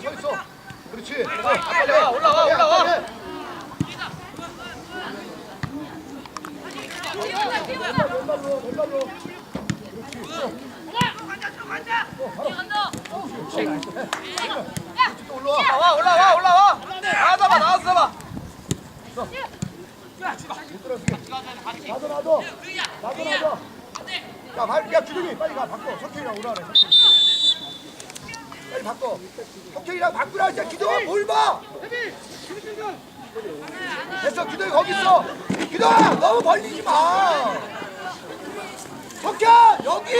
서 있어. 그렇지. 와, 올라와, 올라와. 그렇지. 올라와. 올라와, 올라와, 올라와. 나와서 봐. 못 들어주게. 나도 나도. 나도 나도. 야, 발, 야, 주둥이 빨리 가 바꿔. 석현이랑 오라 그래. 빨리 바꿔. 석현이랑 바꾸라. 야, 기동아 뭘 봐? 됐어, 기동이 거기 있어. 기동아 너무 벌리지 마. 석현 여기.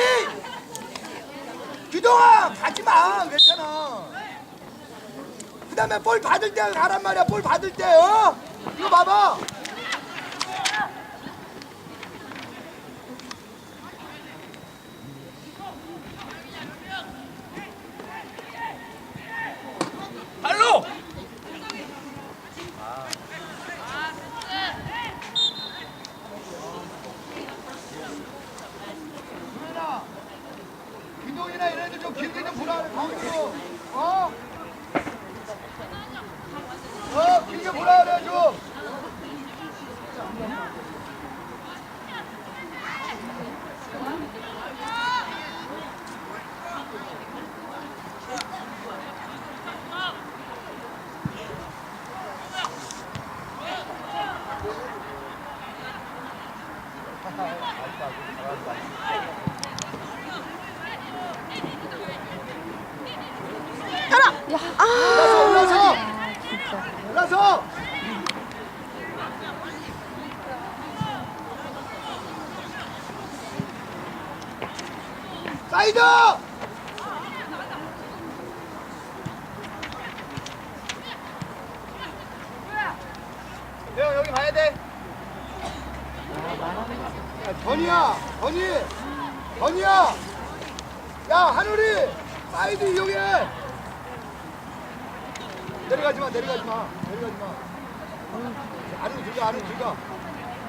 기동아 가지 마. 괜찮아. 그다음에 볼 받을 때 가란 말이야. 볼 받을 때 어? 이거 봐봐. 발로. 유연아, 기동이나 이런 애들 좀 길게 좀 보라 그래, 강수. 어? 어, 길게 보라 그래, 좀. 올라서, 올라서. 올라서. 사이드! 형 여기 봐야 돼. 야, 건이야, 건이, 건이야. 야, 하늘이 사이드 이용해. 내려가지 마, 내려가지 마, 내려가지 마. 안으로 들어가, 안으로 들어가,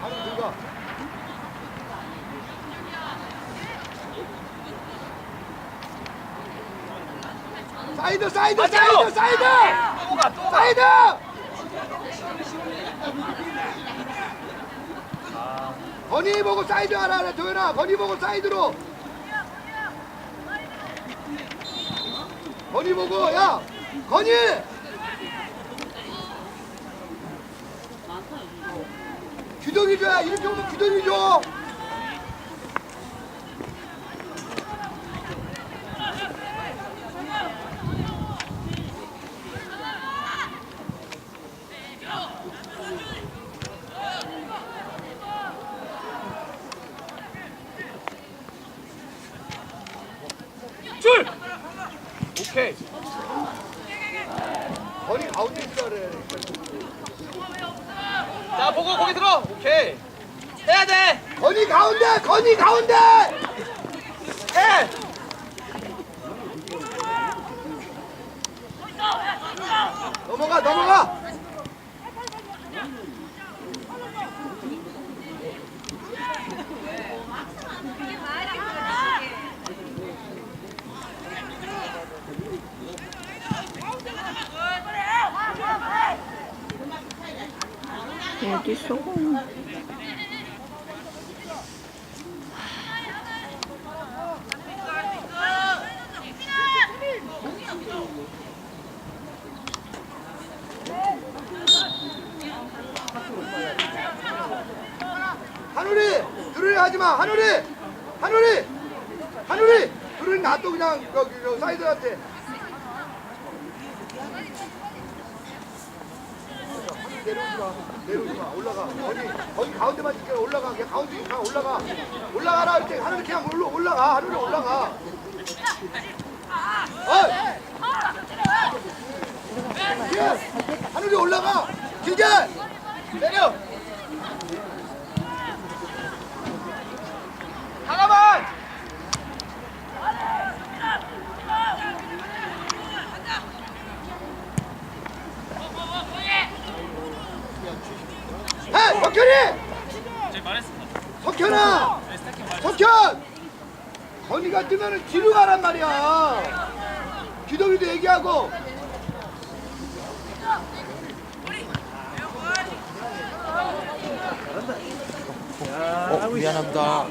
안으로 들어가. 사이드, 사이드, 사이드, 사이드. 사이드. 건이 보고 사이드 하라 그래 도현아 건이 보고 사이드로 건이 보고 야 건이 규동이 줘야 이렇게 오면 규동이 줘 줄. 오케이. 건이 가운데라 그래 자, 보고 거기 들어. 오케이. 해야 돼. 건이 가운데 건이 가운데 해. 넘어가 넘어가 있어? 하늘이 드릴 하지 마 하늘이 하늘이 하늘이 드릴 놔둬 그냥 여기 저 사이드한테 내려오지 마. 내려오지 마. 올라가. 거기 거기 가운데만 지켜 올라가. 그냥 가운데 가 올라가. 올라가라 이렇게 하늘이 그냥 올라 올라가. 하늘이 올라가. 어이 예! 하늘이 올라가. 길게 내려. 아니면 뒤로 가란 말이야. 기동이도 얘기하고. 어, 미안합니다.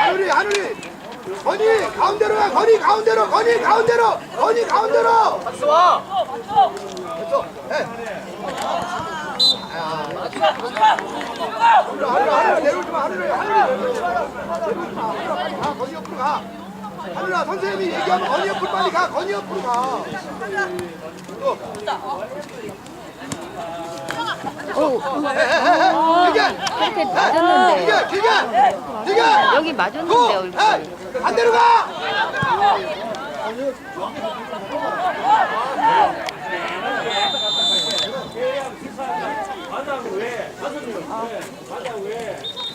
안우리, 안우리. 건이 가운데로 가 건이 가운데로 건이 가운데로 건이 가운데로 박수 와. 됐어 해 하늘 하늘 하늘 내려오지 마 하늘 하늘 내려오지 마 하늘 빨리 가 건이 옆으로 가 하늘아 선생님이 얘기하면 건이 옆으로 빨리 가 건이 옆으로 가 이게 이렇게 맞았는데. 이게 이게 이게 여기 맞았는데, 얼굴. 반대로 가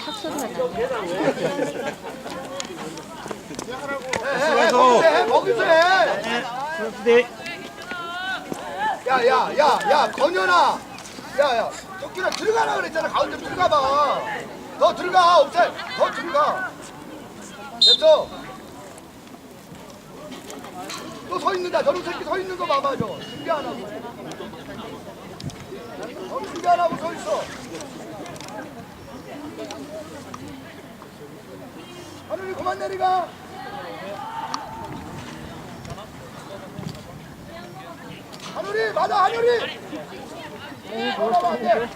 탁소리 났다. 해, 해, 거기서 해, 거기서 해. 야, 야, 야, 야, 건현아. 야, 야, 석균아 들어가라 그랬잖아. 가운데 들어가봐. 너 들어가, 옵살. 더 들어가. 됐어. 또 서 있는다. 저런 새끼 서 있는 거 봐봐, 저. 준비 안 하고. 너 준비 안 하고 서 있어. 하늘이 그만 내리가. 하늘이 맞아 하늘이 올라와 안 돼.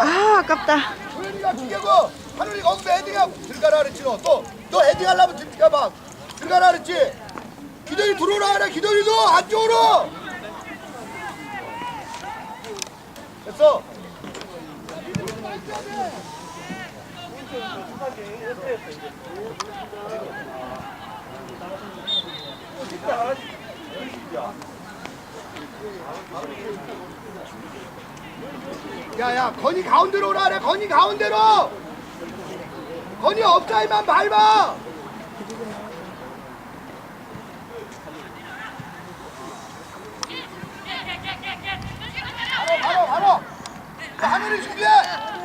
아, 아깝다. 도현이가 기계고 하늘이 거기서 헤딩하고 들어가라 그랬지 너 또 너 헤딩하려면 들어가봐 들어가라 그랬지. 기동이 들어오라 그래. 기동이도 안쪽으로 됐어 야야 건이 가운데로 오라 그래 건이 가운데로 건이 업사이만 밟아 바로 바로 바로 자, 하늘이 준비해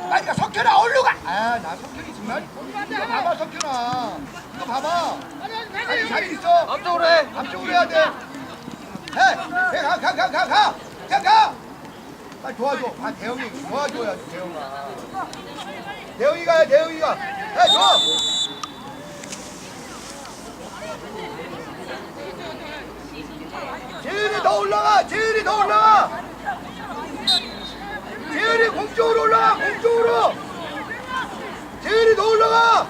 빨리 가 석현아 얼른 가아나 석현이 정말 이거 봐봐 석현아 이거 봐봐 아니 자리 있어 앞쪽으로 해. 앞쪽으로 해야 돼. 해. 가, 가, 가, 가, 가. 가, 가. 빨리 도와줘. 아, 대영이 도와줘야지, 대영아. 대영이가 해, 대영이가. 해, 줘. 재은이 더 올라가, 재은이 더 올라가. 재은이 공쪽으로 올라가, 공쪽으로. 재은이 더 올라가.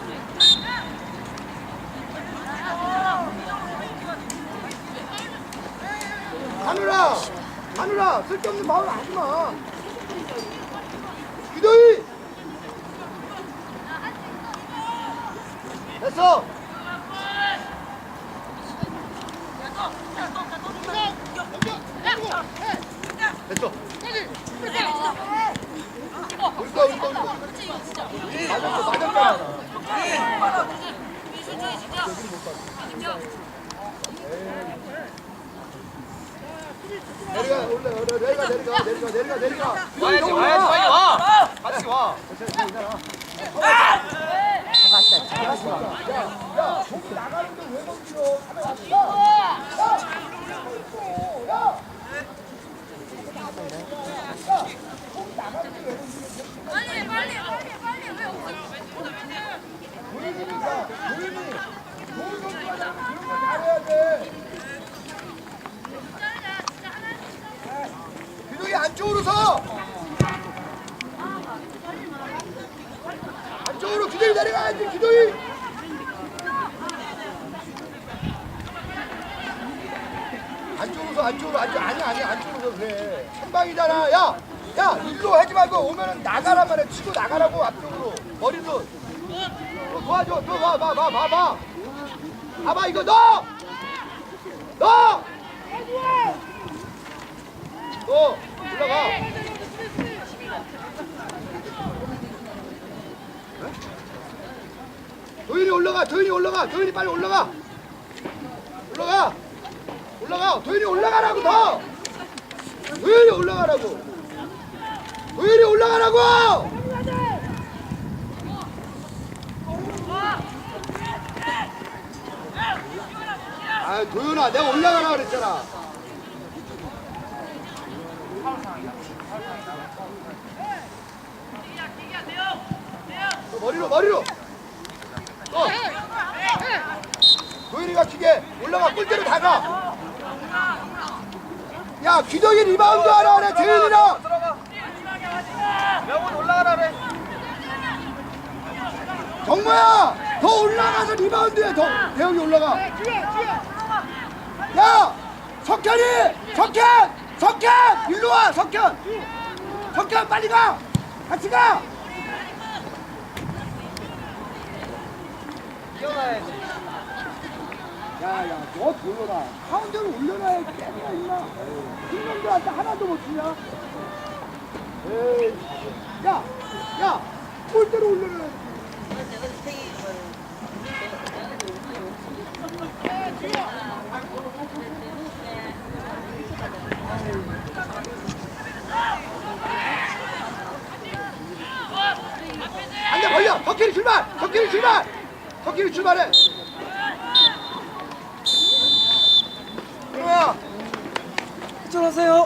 하늘아, 하늘아, 쓸데없는 마음 하지 마. 기도이. 됐어. 우리 거, 우리 거, 우리 거. 맞았어, 맞았잖아. 내려가, 내려가, 내려가, 내려가, 내려가. 와야지 와야지 빨리 와. 같이 와. 야, 공이 나가는데 왜 멈춰? 가만히 있어. 야! 빨리 빨리 빨리 빨리 왜 없어? 도현이니까, 도현이. 도현 선수가 자꾸 그런 거 잘해야 돼. 기둥이 안쪽으로 서! 안쪽으로 기둥이 내려가야지, 기둥이! 안쪽으로 서, 안쪽으로, 안쪽, 아니, 아니, 안쪽으로 서, 그래. 한방이잖아. 야! 야, 일로 하지 말고 오면은 나가란 말이야. 치고 나가라고, 앞쪽으로. 머리로. 어, 도와줘, 또 봐, 봐, 봐, 봐, 봐. 봐봐, 이거 넣어! 넣어! 또 올라가. 네? 도윤이 올라가. 도윤이 올라가. 도윤이 빨리 올라가. 올라가. 올라가. 도윤이 올라가라고 더. 도윤이 올라가라고. 도윤이 올라가라고. 아 도윤아 내가 올라가라 그랬잖아. 머리로 머리로. 어. 도윤이가 기계 올라가 꿀대로 다가. 야 기덕이 리바운드 하라 그래 재윤이랑 들어가 명훈 올라가라 그래 정모야 더 올라가서 리바운드해. 더 대형이 올라가. 야 석현이 석현 석현. 일로 와 석현. 석현 빨리 가. 같이 가 뛰어나야지. 야 야 너 돌려라. 가운데로 올려놔야 깨냐 임마. 김명도한테 하나도 못 주냐? 에이. 야 야 골대로 올려놔 안돼 벌려. 석현이 출발. 석현이 출발 거기를 출발해. 들어와 출발하세요.